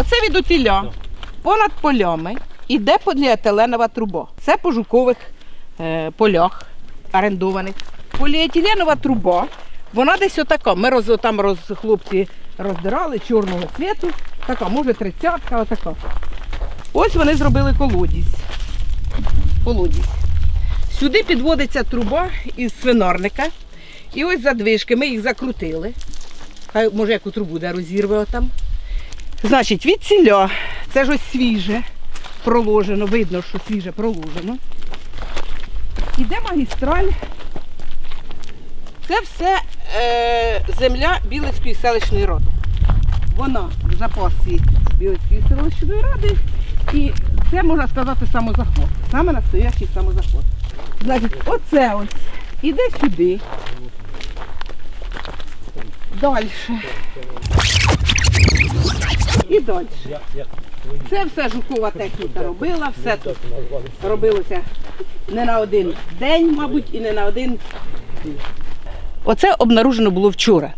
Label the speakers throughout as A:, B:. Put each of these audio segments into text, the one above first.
A: Оце від утіля. Понад полями іде поліетиленова труба. Це по жукових е, полях орендованих. Поліетиленова труба, вона десь отака. Ми роз, там роз, хлопці роздирали чорного цвіту. Така, може, тридцятка, отака. Ось вони зробили колодязь. Колодязь. Сюди підводиться труба із свинарника. І ось задвижки, ми їх закрутили. Хай може яку трубу де розірве отам. Значить, від ціля, це ж ось свіже проложено, видно, що свіже проложено. Іде магістраль. Це все е, земля Білицької селищної ради. Вона в запасі Білицької селищної ради. І це можна сказати самозахват. Саме настоящий самозахват. Значить, оце ось іде сюди. Далі. Далі. Це все жукова техніка робила, все тут робилося не на один день, мабуть, і не на один. Оце обнаружено було вчора.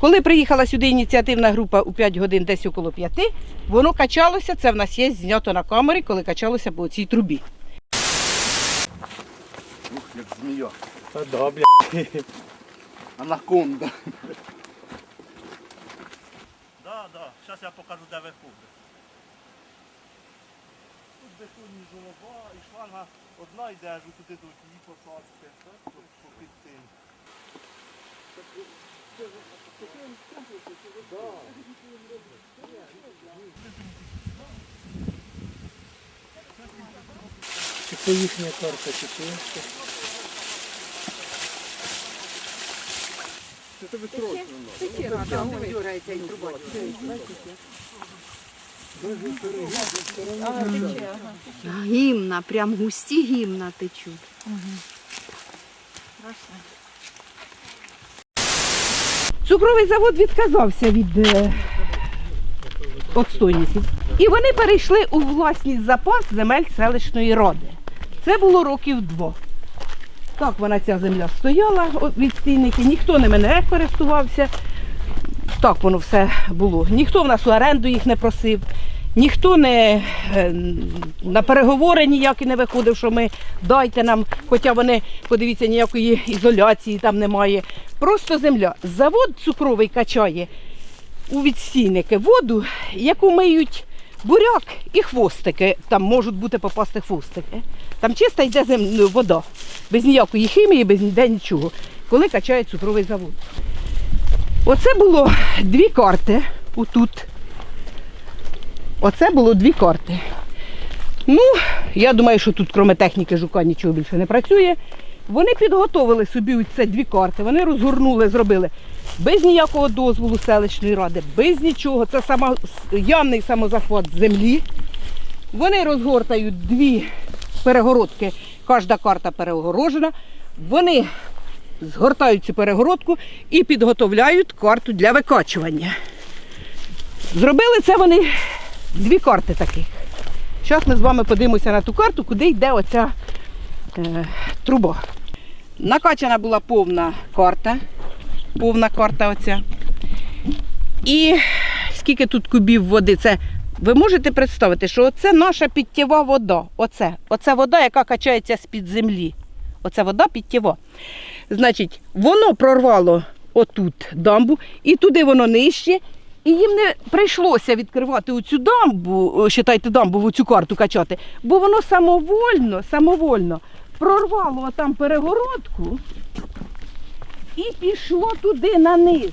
A: Коли приїхала сюди ініціативна група у 5 годин, десь около 5, воно качалося, це в нас є знято на камері, коли качалося по цій трубі.
B: Ух, як змія.
C: Та да, бля.
B: Анаконда.
C: Зараз я покажу, де виходить. Тут бетонні жолоба і шланга одна йде аж туди до її посадки. Так, по- по під цим. Чи то їхня карта, чи то інша.
B: Це тобі срочно.
D: Гімна, прям густі гімна течуть.
A: Цукровий завод відказався від е, отстойників. І вони перейшли у власність запас земель селищної ради. Це було років два. Так вона ця земля стояла від стійників, ніхто не користувався. Так воно все було. Ніхто в нас у оренду їх не просив, ніхто не е, на переговори ніякі не виходив, що ми дайте нам, хоча вони, подивіться, ніякої ізоляції там немає. Просто земля. Завод цукровий качає у відстійники воду, яку миють буряк і хвостики. Там можуть бути попасти хвостики. Там чиста йде зем... ну, вода, без ніякої хімії, без ніде нічого, коли качає цукровий завод. Оце було дві карти отут. Оце було дві карти. Ну, я думаю, що тут, крім техніки жука, нічого більше не працює. Вони підготовили собі це дві карти, вони розгорнули, зробили без ніякого дозволу селищної ради, без нічого. Це сама, явний самозахват землі. Вони розгортають дві перегородки, кожна карта перегорожена. Вони згортають цю перегородку і підготовляють карту для викачування. Зробили це вони дві карти таких. Зараз ми з вами подивимося на ту карту, куди йде оця е, труба. Накачана була повна карта. Повна карта оця. І скільки тут кубів води? Це ви можете представити, що це наша підтєва вода. Оце, оце вода, яка качається з-під землі. Оце вода підтєва. Значить, воно прорвало отут дамбу, і туди воно нижче. І їм не прийшлося відкривати оцю дамбу, о, считайте, дамбу в оцю карту качати, бо воно самовольно, самовольно прорвало там перегородку і пішло туди на низ.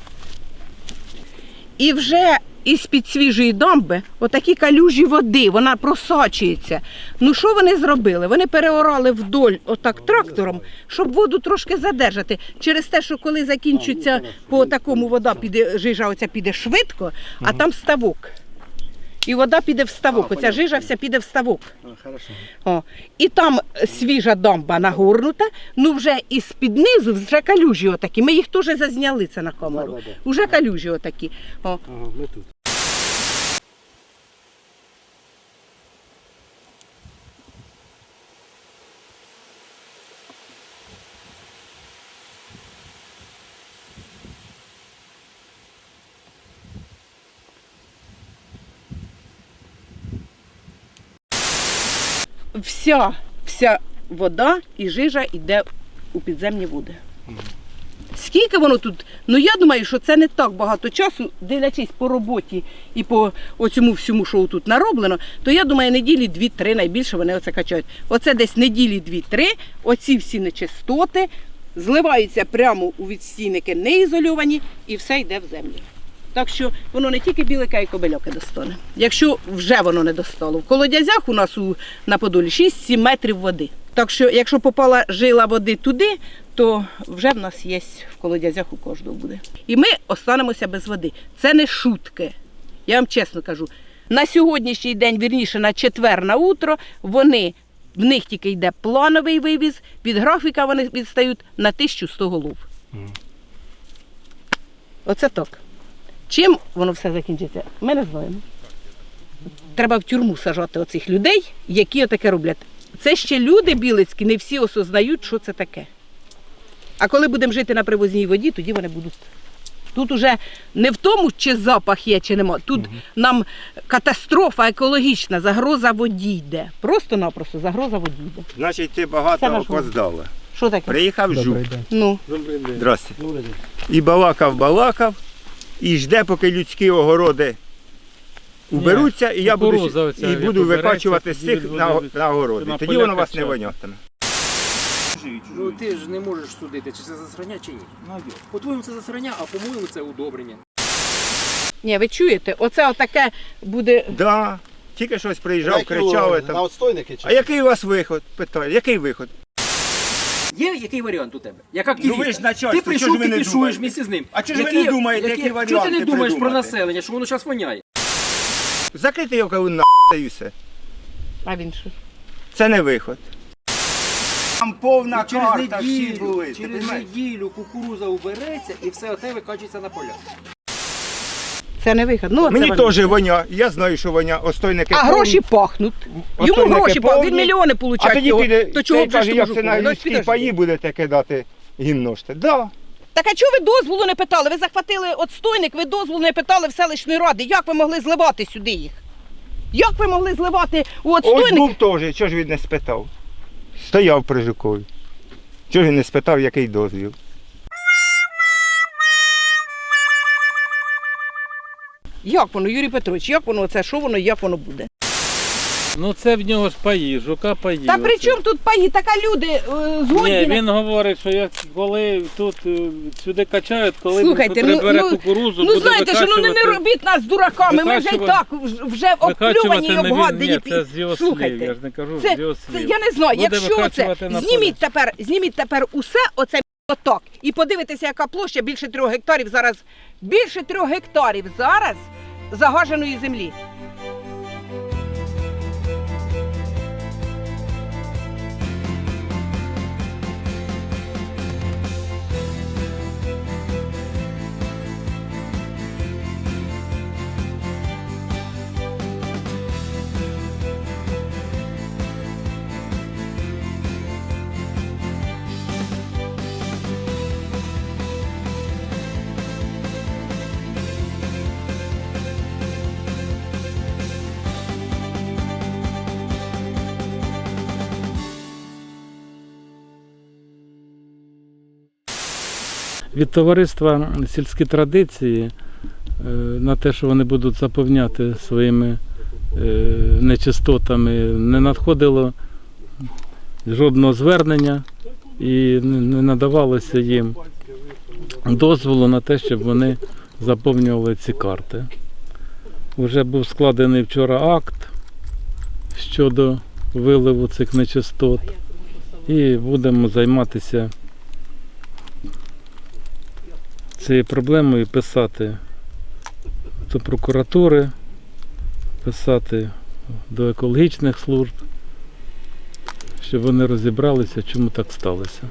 A: І вже із-під свіжої дамби отакі калюжі води, вона просачується. Ну що вони зробили? Вони переорали вдоль отак трактором, щоб воду трошки задержати. Через те, що коли закінчиться по такому вода піде, жижа оця піде швидко, а там ставок. І вода піде в ставок. Оця жижа вся піде в ставок.
B: Хорошо.
A: О. І там свіжа дамба нагорнута, ну вже із під низу вже калюжі отакі. Ми їх теж зазняли це на камеру. Уже калюжі отакі. О.
B: Ага, ми тут.
A: Вся, вся вода і жижа йде у підземні води. Скільки воно тут? Ну я думаю, що це не так багато часу, дивлячись по роботі і по оцьому всьому, що тут нароблено, то я думаю, неділі дві-три найбільше вони оце качають. Оце десь неділі дві-три, оці всі нечистоти зливаються прямо у відстійники неізольовані і все йде в землю. Так що воно не тільки білика і кобильоки достане. Якщо вже воно не достало. В колодязях у нас у, на Подолі 6-7 метрів води. Так що, якщо попала жила води туди, то вже в нас є в колодязях у кожного буде. І ми останемося без води. Це не шутки. Я вам чесно кажу. На сьогоднішній день, вірніше, на четвер на утро, вони. В них тільки йде плановий вивіз, від графіка вони відстають на 1100 голов. Оце так. Чим воно все закінчиться, ми не знаємо. Треба в тюрму сажати оцих людей, які отаке роблять. Це ще люди білицькі, не всі осознають, що це таке. А коли будемо жити на привозній воді, тоді вони будуть. Тут уже не в тому, чи запах є, чи нема. Тут нам катастрофа екологічна, загроза воді йде. Просто-напросто загроза воді йде.
E: Значить, ти багато опоздала.
A: Що таке?
E: Приїхав жук.
A: Ну,
E: Здрасте. І балакав, балакав, і жде, поки людські огороди уберуться, і я буду,
F: кукурудза оця,
E: і
F: як
E: буду
F: убереться,
E: викачувати з
F: тоді
E: цих
F: від
E: на,
F: води-
E: на огороди.
F: на
E: Тоді
F: поля
E: воно вас не
F: качати.
E: вонятиме.
B: Ну ти ж не можеш судити, чи це засрання, чи ні. По-твоєму це засрання, а по-моєму це удобрення.
A: ні, ви чуєте, оце отаке буде.
E: Да. Тільки щось приїжджав, кричали
G: На
E: там.
G: отстойники чи?
E: А який у вас виход? Питаю, який виход?
H: Є який варіант у тебе? Як активіст?
E: Ну ви ж начальство,
H: ти
E: чого
H: прийшов,
E: ж ви
H: ти
E: не
H: пішуєш
E: думаєте?
H: місці з ним.
E: А чого ж ви не думаєте, які
H: Чого ти
E: варіанти
H: не думаєш про
E: придумати?
H: населення, що воно зараз воняє?
E: Закрити його кавун на і все.
A: А він що?
E: Це не виход. Там повна
H: І через
E: карта, всі
H: неділю,
E: були. ти
H: через неділю кукуруза убереться і все оте викачується на поля.
A: Це не вихід. Ну,
E: Мені
A: це
E: теж воня, я знаю, що воня, остойники
A: А
E: повні.
A: гроші пахнуть. Йому
E: Остойники
A: гроші пахнуть, він
E: повні.
A: мільйони
E: А
A: получає.
E: тоді
A: цього.
E: піде,
A: то чого ж
E: каже, як це на людські паї будете кидати гімношти. Да.
A: Так а чого ви дозволу не питали? Ви захватили отстойник, ви дозволу не питали в селищної ради. Як ви могли зливати сюди їх? Як ви могли зливати у
E: Ось
A: отстойник?
E: був теж, чого ж він не спитав? Стояв при Жукові. Чого ж він не спитав, який дозвіл?
A: Як воно, Юрій Петрович, як воно це, що воно, як воно буде?
F: Ну це в нього ж паї, жука паї.
A: Та
F: оце.
A: при чому тут паї? Така люди е, згодні.
F: Ні,
A: на-
F: він говорить, що як коли тут е, сюди качають, коли
A: Слухайте, ну,
F: прибере
A: ну,
F: кукурузу,
A: Ну
F: буде
A: знаєте, що ну не, не
F: викачувати-
A: робіть нас дураками. Ми вже й
F: викачувати-
A: так вже обплювані і
F: не він,
A: обгадані.
F: ні, це з його слів, я ж не кажу,
A: це,
F: з його
A: це
F: слів.
A: я не знаю.
F: Буде
A: Якщо це
F: викачувати на
A: зніміть тепер, зніміть тепер усе оце отак і подивитися, яка площа більше трьох гектарів зараз. Більше трьох гектарів зараз загаженої землі.
F: Від товариства сільські традиції е, на те, що вони будуть заповняти своїми е, нечистотами, не надходило жодного звернення і не надавалося їм дозволу на те, щоб вони заповнювали ці карти. Вже був складений вчора акт щодо виливу цих нечистот, і будемо займатися цією проблемою писати до прокуратури, писати до екологічних служб, щоб вони розібралися, чому так сталося.